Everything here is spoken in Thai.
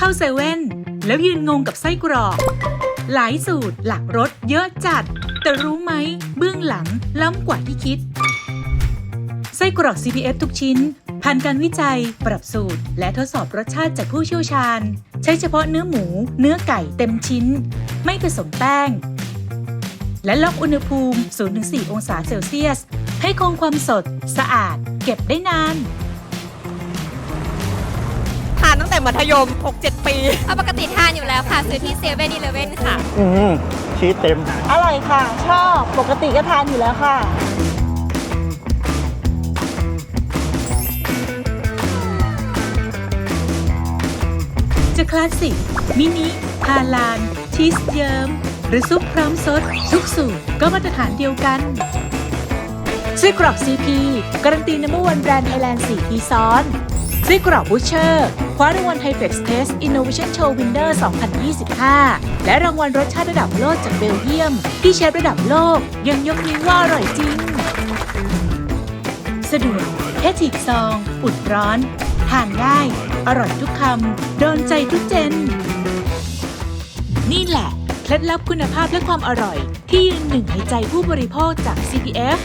ข้าเซเว่นแล้วยืนงงกับไส้กรอก หลายสูตรหลักรสเยอะจัด แต่รู้ไหม เบื้องหลังล้ำกว่าที่คิด ไส้กรอก CPF ทุกชิ้น ผ่านการวิจัย ปรับสูตร และทดสอบรสชาติจากผู้เชี่ยวชาญ ใช้เฉพาะเนื้อหมู เนื้อไก่เต็มชิ้น ไม่ผสมแป้ง และล็อกอุณหภูมิ 0-4 องศาเซลเซียส ให้คงความสด สะอาด เก็บได้นานานตั้งแต่มัธยม 6-7 ปี เอาปกติทานอยู่แล้วค่ะ ซื้อที่เซเว่นอีเลเว่นค่ะ อืมชีสเต็ม อร่อยค่ะ ชอบปกติก็ทานอยู่แล้วค่ะ จะคลาสสิก มินิฮาลาน ชีสเยิ้มหรือซุปพร้อมซดทุกสูตรก็มาตรฐานเดียวกันไส้กรอกซีพีการันตีนัมเบอร์วันแบรนด์ไทยแลนด์4ปีซ้อน ไส้กรอกบูชเชอร์คว้ารางวัลไทเฟกซ์เทสอินโนเวชั่นโชว์วินเนอร์2025 และรางวัลรสชาติระดับโลกจากเบลเยียม ที่เชฟระดับโลกยังยกนิ้วว่าอร่อยจริง สะดวกแค่ฉีกซอง อุดร้อน ทานง่าย อร่อยทุกคำ โดนใจทุกเจน นี่แหละ เคล็ดลับคุณภาพและความอร่อย ที่ยืนหนึ่งในใจผู้บริโภคจาก CPF